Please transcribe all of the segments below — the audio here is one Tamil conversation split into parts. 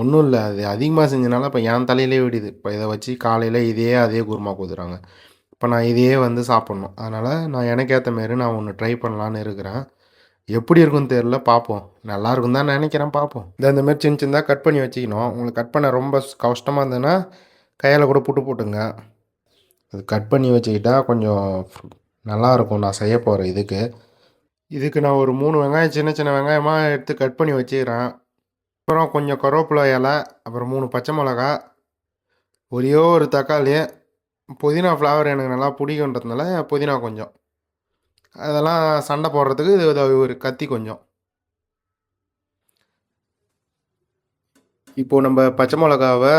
ஒன்றும் இல்லை. அது அதிகமாக செஞ்சனால இப்போ என் தலையிலே விடுது இப்போ இதை வச்சு காலையில் இதே அதே குருமா கொடுத்துறாங்க இப்போ நான் இதையே வந்து சாப்பிட்ணும். அதனால் நான் எனக்கு ஏற்ற மாரி நான் ஒன்று ட்ரை பண்ணலான்னு இருக்கிறேன். எப்படி இருக்குன்னு தெரில பார்ப்போம். நல்லா இருக்கும் தான் நினைக்கிறேன். பார்ப்போம். இந்த மாதிரி சின்ன சின்னதாக கட் பண்ணி வச்சுக்கணும். உங்களுக்கு கட் பண்ண ரொம்ப கஷ்டமாக இருந்ததுன்னா கையால் கூட புட்டு போட்டுங்க. அது கட் பண்ணி வச்சுக்கிட்டா கொஞ்சம் நல்லா இருக்கும். நான் செய்ய போகிற இதுக்கு. இதுக்கு நான் ஒரு மூணு வெங்காயம் சின்ன சின்ன வெங்காயமாக எடுத்து கட் பண்ணி வச்சுக்கிறேன். அப்புறம் கொஞ்சம் கருவேப்பிலை இலை அப்புறம் மூணு பச்சை மிளகா ஒரே ஒரு தக்காளி புதினா ஃப்ளவர் எனக்கு நல்லா பிடிக்குன்றதுனால புதினா கொஞ்சம். அதெல்லாம் சண்டை போடுறதுக்கு இது ஒரு கத்தி கொஞ்சம். இப்போ நம்ம பச்சை மிளகாவை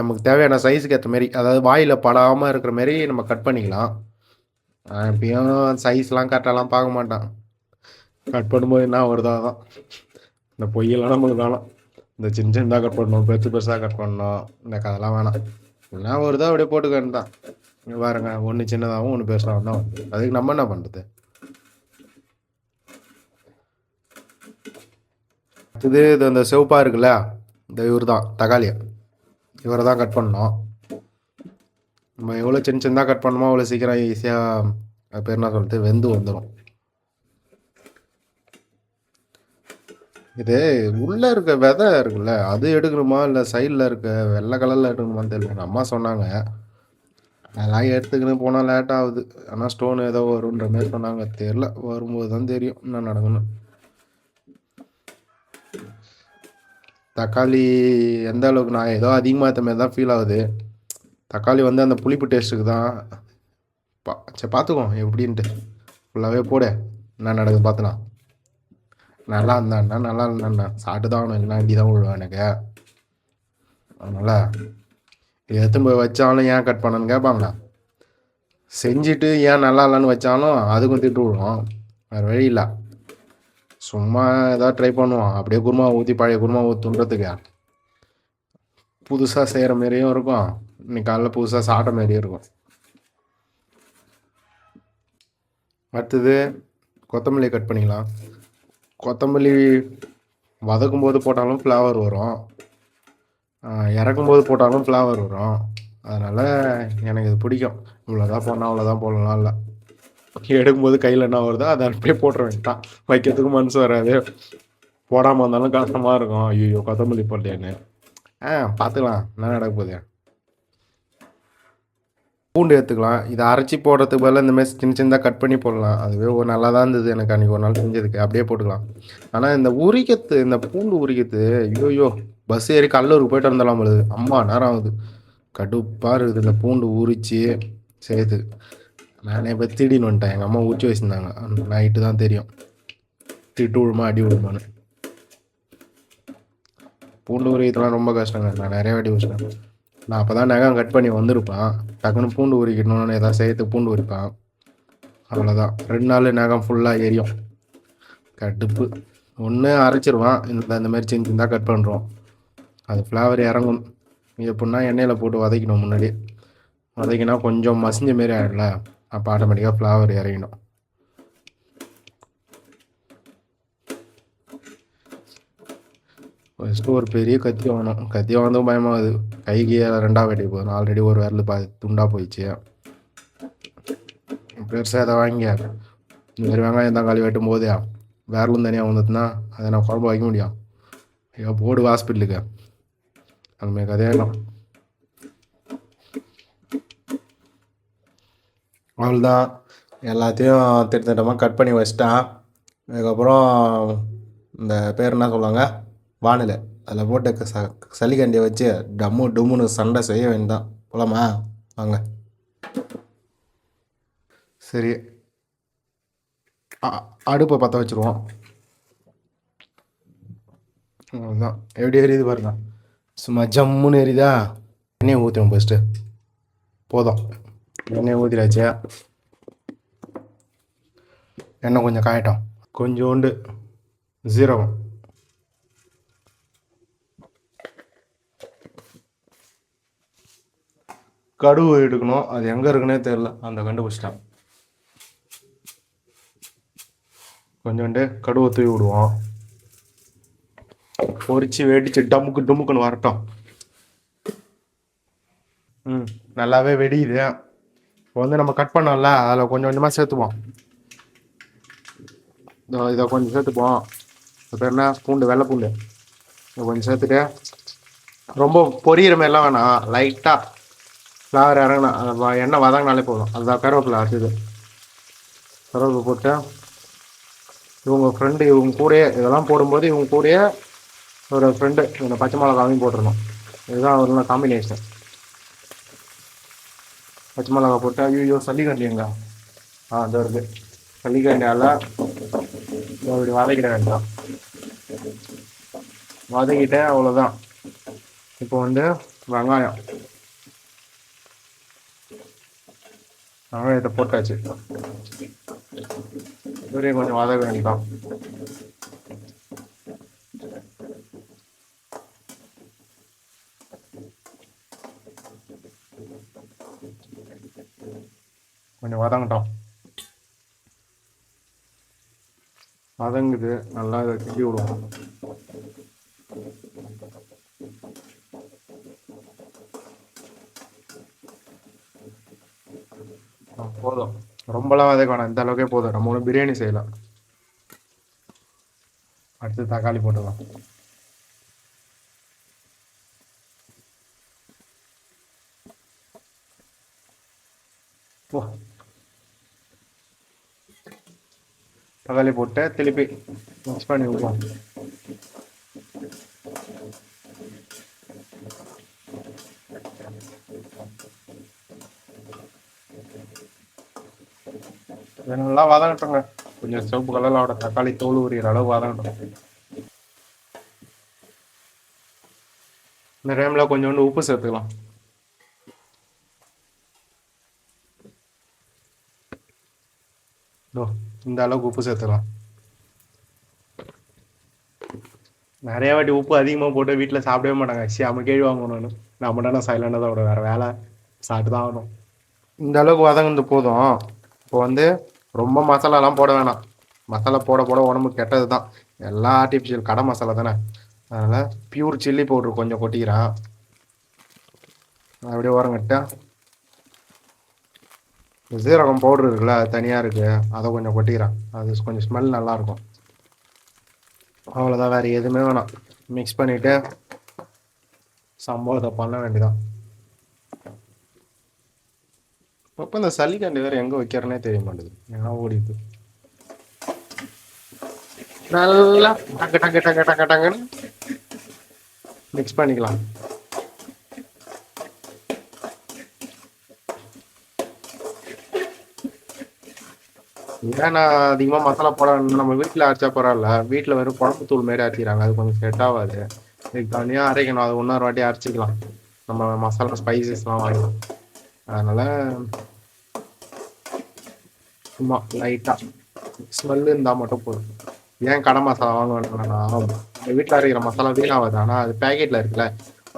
நமக்கு தேவையான சைஸுக்கு ஏற்ற மாரி அதாவது வாயில் படாமல் இருக்கிற மாரி நம்ம கட் பண்ணிக்கலாம். எப்பயும் சைஸ்லாம் கரெக்டாலாம் பார்க்க மாட்டான். கட் பண்ணும்போது என்ன வருதோ அதான். இந்த பொய்யெல்லாம் நம்மளுக்கு வேணாம் இந்த சின்ன சின்னதாக கட் பண்ணணும் பெருசு பெருசாக கட் பண்ணணும் இந்த கதெல்லாம் வேணாம் என்ன வருதோ அப்படியே போட்டுக்கன்னு தான் பாருங்க ஒன்று சின்னதாகவும் ஒன்று பெருசாகவும் தான் வந்து. அதுக்கு நம்ம என்ன பண்ணுறது இது இது அந்த சிவப்பாக இருக்குல்ல இந்த இவர் தான் தக்காளி இவரை தான் கட் பண்ணோம் நம்ம எவ்வளோ சின்ன சின்னதாக கட் பண்ணணுமோ அவ்வளோ சீக்கிரம் ஈஸியாக பேர் என்ன சொல்லிட்டு வெந்து வந்துடும் இது உள்ளே இருக்க விதை இருக்குல்ல அது எடுக்கணுமா? இல்லை சைடில் இருக்க வெள்ளை கலரில் எடுக்கணுமான்னு தெரியல. எங்கள் அம்மா சொன்னாங்க. அதெல்லாம் எடுத்துக்கின்னு போனால் லேட் ஆகுது. ஆனால் ஸ்டோன் ஏதோ வருன்ற மாதிரி சொன்னாங்க. தெரில வரும்போது தான் தெரியும் என்ன நடக்கணும் தக்காளி எந்த அளவுக்கு நான் ஏதோ அதிகமாக ஏற்ற மாதிரி தான் ஃபீல் ஆகுது. தக்காளி வந்து அந்த புளிப்பு டேஸ்ட்டுக்கு தான். பா சரி பார்த்துக்குவோம் எப்படின்ட்டு. ஃபுல்லாகவே போடு. என்ன நடக்குது பார்த்துனா நல்லா இருந்தாண்ணா நல்லா இருந்தாண்ணா சாப்பிட்டு தான் ஆகணும் இல்லைனா தான் விழுவேன் எனக்கு அதனால் எடுத்துன்னு போய் வச்சாலும் ஏன் கட் பண்ணணும்னு கேட்பாங்களா? செஞ்சுட்டு ஏன் நல்லா இல்லைன்னு வச்சாலும் அதுக்கும் திட்டு விடுவோம் வேறு வழி இல்லை. சும்மா ஏதாவது ட்ரை பண்ணுவோம் அப்படியே குருமா ஊற்றி பழைய குருமா ஊற்றுன்றதுக்கு புதுசாக செய்கிற மாரியும் இருக்கும். இன்னைக்கு காலைல புதுசாக சாப்பிட்ட மாரியும் இருக்கும். அடுத்தது கொத்தமல்லி கட் பண்ணிக்கலாம். கொத்தமல்லி வதக்கும் போது போட்டாலும் ஃப்ளேவர் வரும். இறக்கும் போது போட்டாலும் ஃப்ளேவர் வரும். அதனால் எனக்கு இது பிடிக்கும். இவ்வளோதான் போடணும் அவ்வளோதான் போடலாம் இல்லை. எடுக்கும்போது கையில் என்ன வருதோ அதை அப்படியே போட்டுற வேண்டாம் வைக்கிறதுக்கு மனசு வராது. போடாமல் இருந்தாலும் கஷ்டமாக இருக்கும். ஐயோ கொத்தமல்லி போட்டேன்னு ஆ பார்த்துக்கலாம். என்ன நடக்க போகுது? பூண்டு எடுத்துக்கலாம். இதை அரைச்சி போடுறதுக்கு பதிலாக இந்த மாதிரி சின்ன சின்னதாக கட் பண்ணி போடலாம். அதுவே ஒரு நல்லா தான் இருந்தது எனக்கு அன்றைக்கி ஒரு நாள் செஞ்சதுக்கு. அப்படியே போட்டுக்கலாம். ஆனால் இந்த உரிக்கிறது இந்த பூண்டு உரிக்கிறது ஐயோயோ பஸ் ஏறி கல்லூருக்கு போயிட்டு வந்துடலாம் பொழுது அம்மா நேரம் ஆகுது. கடுப்பாக இருக்குது இந்த பூண்டு உரித்து சேர்த்து நானே இப்போ திடீர்னு வந்துட்டேன். எங்கள் அம்மா உரிச்சு வச்சுருந்தாங்க. நைட்டு தான் தெரியும். திட்டு விழுமா அடி விழுமான்னு. பூண்டு உரிக்கிறதுலாம் ரொம்ப கஷ்டங்க. நான் நிறைய வாட்டி வச்சுட்டேன் நான் அப்போ தான் நகம் கட் பண்ணி வந்திருப்பேன். டக்குன்னு பூண்டு உரிக்கணும்னு ஏதாவது சேர்த்து பூண்டு உரிப்பேன். அவ்வளோதான் ரெண்டு நாள் நகம் ஃபுல்லாக எரியும். கடுப்பு. ஒன்று அரைச்சிருவான். இந்த இந்த மாதிரி சின்ன சின்னதாக கட் பண்ணுறோம் அது ஃப்ளவர் இறங்கும். எப்படின்னா எண்ணெயில் போட்டு வதக்கணும் முன்னாடி. வதக்கினா கொஞ்சம் மசிஞ்ச மாரி ஆகிடல அப்போ ஆட்டோமேட்டிக்காக ஃப்ளவர் இறங்கிடும். ஃபஸ்ட்டு ஒரு பெரிய கத்தி வாங்கணும் கத்தி வாங்கதும் பயமாகுது. கைக்கு ரெண்டாக வெட்டி போதும் ஆல்ரெடி ஒரு விரல் பா துண்டாக போயிடுச்சு. பெருசாக எதை வாங்கி இந்த மாதிரி வெங்காயம் தக்காளி வெட்டும் போதே விரலும் தனியாக வந்ததுன்னா அதை நான் குழம்பு வைக்க முடியும். ஐயோ போடு ஹாஸ்பிட்டலுக்கு அந்த மாதிரி கதையாயிடும் அவ்வளோதான் எல்லாத்தையும் திட்டத்திட்டமாக கட் பண்ணி வச்சிட்டேன். அதுக்கப்புறம் இந்த பேர் என்ன சொல்லுவாங்க? வானிலை. அதில் போட்டு க- ச சளிகண்டியை வச்சு டம்மு டும்முன்னு சண்டை செய்ய வேண்டாம் போலாமா? வாங்க. சரி. அ- அடுப்பை பற்ற வச்சுருவோம். அவ்வளோதான் எப்படி எரியுது பாருங்க. சும்மா ஜம்முன்னு எரியுதா? எண்ணெயை ஊற்றுவோம் ஃபஸ்ட்டு போதும். எண்ணெய் ஊற்றிடாச்சு எண்ணெய் கொஞ்சம் காயட்டும். கொஞ்சோண்டு ஜீரகம் கடுகு எடுக்கணும். அது எங்கே இருக்குன்னே தெரில அந்த கண்டுபிடிச்சிட்டேன். கொஞ்சோண்டு கடுவை தூவி விடுவோம். பொறிச்சு வெடிச்சு டமுக்கு டுமுக்குன்னு வரட்டும். ம் நல்லாவே வெடியுது. இப்போ வந்து நம்ம கட் பண்ணோம்ல அதில் கொஞ்சம் கொஞ்சமாக சேர்த்துப்போம். இதோ இதை கொஞ்சம் சேர்த்துப்போம். அது பேர் என்ன? பூண்டு வெள்ளை பூண்டு. இதை கொஞ்சம் சேர்த்துட்டு ரொம்ப பொரியிற மாதிரிலாம் வேணாம். லைட்டாக ஃப்ளவர் இறங்கினா அது வ- எண்ணெய் வதங்கினாலே போதும். அதுதான் கருவேப்பிலை அடுத்தது கருவேப்பிலை போட்டு இவங்க ஃப்ரெண்டு இவங்க கூடயே இதெல்லாம் போடும்போது இவங்க கூடயே ஒரு ஃப்ரெண்டு இந்த பச்சை மிளகாவையும் போட்டுருணும் இதுதான் ஒரு காம்பினேஷன் பச்சை மிளகா போட்டு ஐயோ சல்லிகண்டிங்க ஆ அது வருது சல்லிகண்டியால் அப்படி வதக்கிட வேண்டாம். வதக்கிட்டேன் அவ்வளோதான் இப்போ வந்து வெங்காயம். வெங்காயத்தை போட்டாச்சு. இதுவரையும் கொஞ்சம் வதக்க வேண்டிதான் கொஞ்சம் வதங்கட்டோம். வதங்குது நல்லா இதை கிண்டி விடுவோம். போதும். ரொம்பலாம் வதக்க வேணாம். இந்த அளவுக்கே போதும். நம்ம ஒன்று பிரியாணி செய்யலாம். அடுத்து தக்காளி போட்டுக்கலாம். தக்காளி போட்டு திருப்பி மிக்ஸ் பண்ணி விடுவோம் நல்லா வதங்கட்டுங்க. கொஞ்சம் சிவப்பு கலர்ல தக்காளி தோல் உரியிற அளவு வதங்கட்டும். இந்த டைம்ல கொஞ்சோண்டு உப்பு சேர்த்துக்கலாம். இந்த அளவுக்கு உப்பு சேர்த்துக்கலாம். நிறைய வாட்டி உப்பு அதிகமாக போட்டு வீட்டில் சாப்பிடவே மாட்டாங்க. சி நம்ம கேள்வி வாங்கணும்னு. நம்ம தானே சைலண்டாக தான் விட வேறு வேலை சாப்பிட்டு தான் ஆகணும். இந்த அளவுக்கு வதங்குனது போதும். இப்போ வந்து ரொம்ப மசாலாலாம் போட வேணாம். மசாலா போட போட உடம்பு கெட்டது தான் எல்லாம் ஆர்டிஃபிஷியல் கடை மசாலா தானே. அதனால் பியூர் சில்லி பவுடர் கொஞ்சம் கொட்டிக்கிறேன். அப்படியே ஓரங்கட்டேன் இந்த சீரகம் பவுடர் இருக்குல்ல அது தனியாக இருக்குது அதை கொஞ்சம் கொட்டிக்கிறேன். அது கொஞ்சம் ஸ்மெல் நல்லாயிருக்கும். அவ்வளோதான் வேறு எதுவுமே வேணாம். மிக்ஸ் பண்ணிவிட்டு சம்பவத்தை பண்ண வேண்டியதான் இப்போ இந்த சளிக்காண்டி வேறு எங்கே வைக்கிறனே தெரிய மாட்டேது ஏன்னா ஓடிது நல்லா டக்கு டக்கு டக்கு டக்கு டக்குன்னு மிக்ஸ் பண்ணிக்கலாம். ஏன் நான் அதிகமாக மசாலா போட நம்ம வீட்டில் அரைச்சா பரவாயில்ல. வீட்டில் வெறும் குழம்பு தூள் மாரி அரைக்கிறாங்க. அது கொஞ்சம் செட் ஆகாது. இதுக்கு தனியாக அரைக்கணும். அது இன்னொரு வாட்டி அரைச்சிக்கலாம். நம்ம மசாலா ஸ்பைசஸ்லாம் வாங்கலாம் அதனால் சும்மா லைட்டாக ஸ்மெல்லு இருந்தால் மட்டும் போதும். ஏன் கடை மசாலா வாங்க வேணும்னா வீட்டில் அரைக்கிற மசாலா வீணாகாது. ஆனால் அது பேக்கெட்டில் இருக்குல்ல.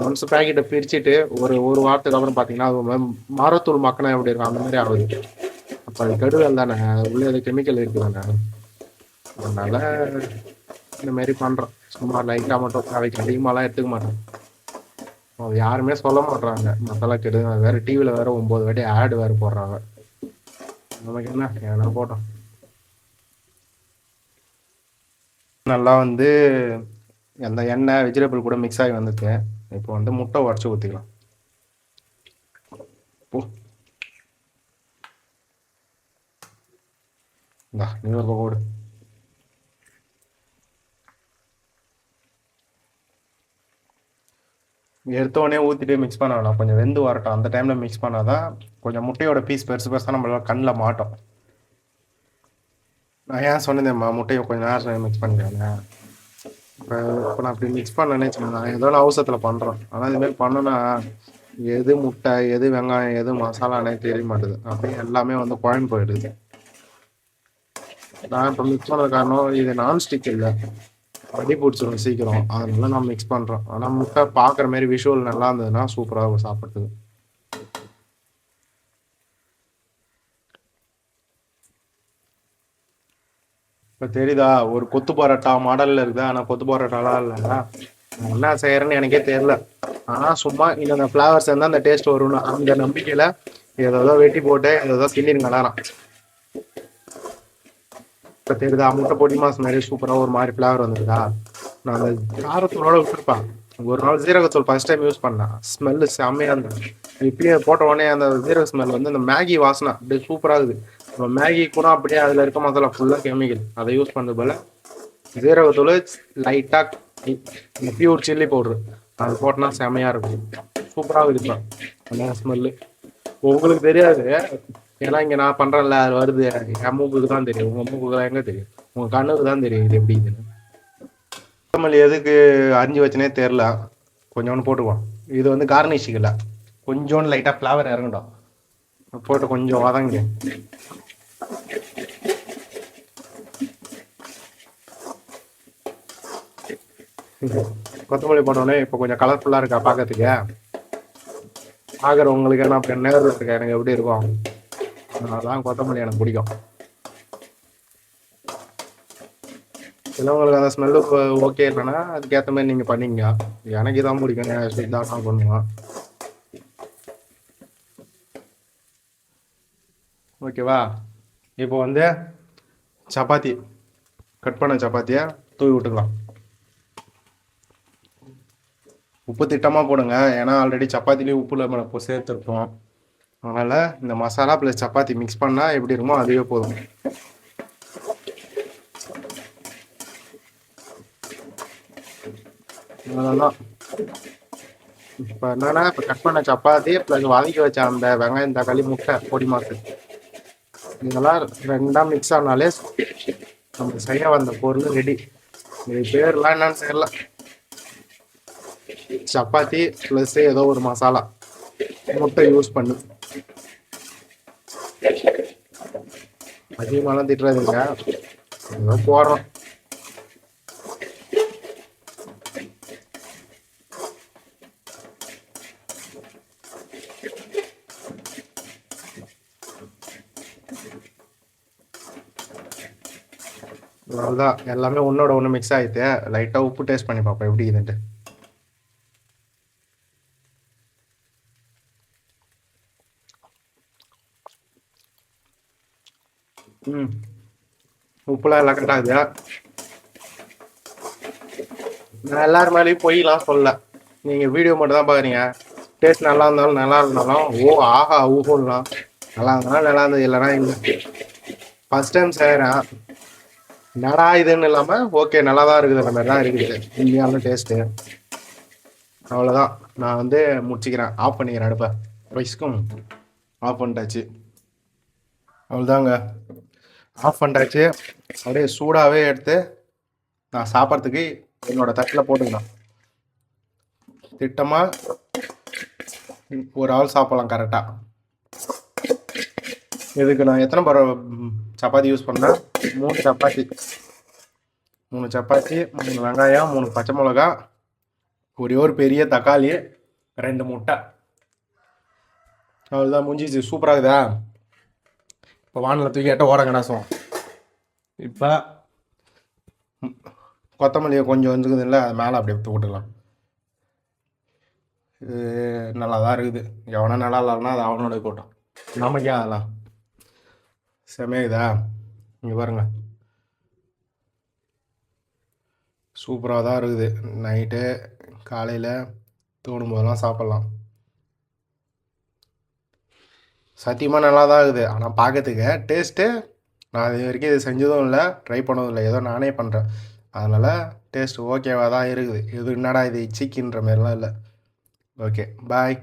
ஒன்ஸ் பேக்கெட்டை பிரிச்சுட்டு ஒரு ஒரு வாரத்துக்கு அப்புறம் பார்த்தீங்கன்னா அது மரத்தூள் மக்கனா எப்படி இருக்கும் அந்த மாதிரி ஆகுது. அப்போ அது கெடுதல் தானே. உள்ளே அது கெமிக்கல் இருக்குது தானே. அதனால இந்த மாதிரி பண்ணுறோம் சும்மா லைட்டாக மட்டும் அவைக்கு அதிகமாகலாம் எடுத்துக்க மாட்டேன் அது யாருமே சொல்ல மாட்றாங்க. மசாலா கெடுதல் வேறு டிவியில் வேறு ஒம்பது வாட்டி ஆடு வேறு போடுறாங்க. நமக்கு என்ன ஏன்னா போட்டோம். நல்லா வந்து அந்த எண்ணெய் வெஜிடபிள் கூட மிக்ஸ் ஆகி வந்துருக்கு. இப்போ வந்து முட்டை உடச்சி ஊற்றிக்கலாம் இந்த நீ ஒரு பக்கம் எடுத்தோடனே எடுத்த உடனே ஊற்றிட்டு மிக்ஸ் பண்ண வேணாம் கொஞ்சம் வெந்து வரட்டும். அந்த டைமில் மிக்ஸ் பண்ணாதான் கொஞ்சம் முட்டையோட பீஸ் பெருசு பெருசாக நம்மளால் கண்ணில் மாட்டோம். நான் ஏன் சொன்னேன்மா முட்டையை கொஞ்சம் நேரம் மிக்ஸ் பண்ணிக்கிறேன் இப்போ இப்போ நான் அப்படி மிக்ஸ் பண்ணேன்னு வச்சுக்கோங்க. நான் ஏதோ ஒரு அவசரத்தில் பண்ணுறோம் ஆனால் இதுமாரி பண்ணோன்னா எது முட்டை எது வெங்காயம் எது மசாலானே தெரிய மாட்டேது. அப்படியே எல்லாமே வந்து குழம்பு போயிடுது. நான் இப்போ மிக்ஸ் பண்ணுறது காரணம் இது நான்ஸ்டிக் இல்லை. அடி பிடிச்சிடும் சீக்கிரம். அதனால நான் மிக்ஸ் பண்ணுறோம் ஆனால் முட்டை பார்க்குற மாதிரி விஷுவல் நல்லா இருந்ததுன்னா சூப்பராக இருக்கும் சாப்பிட்றதுக்கு. இப்போ தெரியுதா ஒரு கொத்து பரோட்டா மாடலில் இருக்குதா. ஆனால் கொத்து பரோட்டாலாம் இல்லைன்னா நான் என்ன செய்யறேன்னு எனக்கே தெரியல. ஆனால் சும்மா இந்த ஃப்ளவர்ஸ் இருந்தால் அந்த டேஸ்ட் வரும்னு. அந்த நம்பிக்கையில் ஏதோ வெட்டி போட்டு ஏதோ கிண்டின்னு கலரான் இப்போ தெரியுதா? முட்டை பொடி மாசம் நிறைய சூப்பராக ஒரு மாதிரி ஃப்ளேவர் வந்துருதா நான் அந்த காரத்தூளோட விட்டுருப்பேன் ஒரு நாள் ஜீரகத்தூள் ஃபர்ஸ்ட் டைம் யூஸ் பண்ணேன். ஸ்மெல்லு செம்மையாக இருந்தது. இப்படியே போட்ட உடனே அந்த ஜீரக ஸ்மெல் வந்து அந்த மேகி வாசனை அப்படியே சூப்பராக இருக்குது. மேகி கூட அப்படியே அதில் இருக்க மசாலா ஃபுல்லாக கெமிக்கல் அதை யூஸ் பண்ணது போல ஜீரகத்தூள் லைட்டாக பியூர் சில்லி பவுட்ரு அது போட்டோன்னா செமையாக இருக்கும். சூப்பராக இருக்கும் அந்த ஸ்மெல்லு உங்களுக்கு தெரியாது. ஏன்னா இங்கே நான் பண்ணுறேன்ல அது வருது. என் மூக்குக்கு தான் தெரியும். உங்கள் மூக்குக்கு எங்கே தெரியும்? உங்கள் கண்ணுக்கு தான் தெரியும் இது எப்படி இதுன்னு. கொத்தமல்லி எதுக்கு அரிஞ்சு வச்சனே தெரில கொஞ்சோண்டு போட்டுக்குவோம். இது வந்து கார்னிஷிக்கல கொஞ்சோண்டு லைட்டாக ஃப்ளவர் இறங்கட்டும். போட்டு கொஞ்சம் வதங்க. கொத்தமல்லி போட்டோடனே இப்போ கொஞ்சம் கலர்ஃபுல்லாக இருக்கா பார்க்கறதுக்கு பார்க்குறவங்களுக்கு என்ன அப்படி நேரில் இருக்கா? எனக்கு எப்படி இருக்கும்? அதான் கொத்தமல்லி எனக்கு பிடிக்கும். சிலவங்களுக்கு அந்த ஸ்மெல்லு ஓகே இல்லைன்னா அதுக்கேற்ற மாதிரி நீங்கள் பண்ணிங்க எனக்கு இதான் பிடிக்கும். இதான் நான் பண்ணுவேன். ஓகேவா இப்போ வந்து சப்பாத்தி. கட் பண்ண சப்பாத்தியை தூவி விட்டுக்கலாம். உப்பு திட்டமாக போடுங்க. ஏன்னா ஆல்ரெடி சப்பாத்திலேயே உப்புல நம்ம சேர்த்துருப்போம். அதனால் இந்த மசாலா ப்ளஸ் சப்பாத்தி மிக்ஸ் பண்ணால் எப்படி இருக்குமோ அதுவே போதும். அவ்வளோதான் இப்போ என்னன்னா இப்போ கட் பண்ண சப்பாத்தி ப்ளஸ் வதக்கி வச்ச அந்த வெங்காயம் தக்காளி முட்டை பொடி மாசு இதெல்லாம் ரெண்டாக மிக்ஸ் ஆனாலே நம்ம செய்ய வந்த பொருள் ரெடி இது பேர்லாம் என்னன்னு தெரியல. சப்பாத்தி ப்ளஸ் ஏதோ ஒரு மசாலா. முட்டை யூஸ் பண்ணு. அதிகமாலாம் திட்டுறாதீங்க. இன்னும் போடுறோம் அவ்வளோதான் எல்லாமே ஒன்னோட ஒன்று மிக்ஸ் ஆகிட்டு லைட்டாக உப்பு டேஸ்ட் பண்ணி பார்ப்போம் எப்படி இதுன்ட்டு ம். உப்புலாம் எல்லாம் கரெக்டாக நான் எல்லார் மேலேயும் பொய்லாம் சொல்லல நீங்கள் வீடியோ மட்டும் தான் பார்க்குறீங்க டேஸ்ட் நல்லா இருந்தாலும் நல்லா இருந்தாலும் ஓ ஆஹா ஊஹோலாம் நல்லா இருந்தாலும் நல்லா இருந்தது இல்லைனா இல்லை. ஃபஸ்ட் டைம் செய்கிறேன் என்னடா இதுன்னு இல்லாமல் ஓகே நல்லா தான் இருக்குது அந்த மாதிரி தான் இருக்குது. இந்தியாவில் டேஸ்ட்டு அவ்வளோதான் நான் வந்து முடிச்சுக்கிறேன். ஆஃப் பண்ணிக்கிறேன் அடுப்பை. ரைஸ்க்கும் ஆஃப் பண்ணிட்டாச்சு. அவ்வளோதாங்க ஆஃப் பண்ணிட்டாச்சு அப்படியே சூடாகவே எடுத்து நான் சாப்பிட்றதுக்கு என்னோட தட்டில் போட்டுக்கலாம். திட்டமாக ஒரு ஆள் சாப்பிட்லாம் கரெக்டாக இதுக்கு நான் எத்தனை பர சப்பாத்தி யூஸ் பண்ணேன் மூணு சப்பாத்தி. மூணு சப்பாத்தி மூணு வெங்காயம் மூணு பச்சை மிளகா ஒரே ஒரு பெரிய தக்காளி ரெண்டு முட்டை. அவ்வளோதான் முடிஞ்சிச்சு. சூப்பராக இருக்குதா? இப்போ வானில் தூக்கி எட்ட ஓர கடாசம் இப்போ கொத்தமல்லியை கொஞ்சம் வந்துக்குது இல்லை அது மேலே அப்படியே போட்டுக்கலாம் இது நல்லா தான் இருக்குது. எவனா நல்லா இல்லைன்னா அது அவனோட கூட்டம். நமக்கே அதெல்லாம்? செமையுதா இங்கே பாருங்க. சூப்பராக தான் இருக்குது. நைட்டு காலையில் தோணும் போதெல்லாம் சாப்பிட்லாம். சத்தியமாக நல்லா தான் இருக்குது. ஆனால் பார்க்கறதுக்கு டேஸ்ட்டு நான் இது வரைக்கும் இது செஞ்சதும் இல்லை ட்ரை பண்ணதும் இல்லை. ஏதோ நானே பண்ணுறேன் அதனால் டேஸ்ட் ஓகேவாக தான் இருக்குது. இது என்னடா இது சிக்கின்ற மாதிரிலாம் இல்லை. Okay bye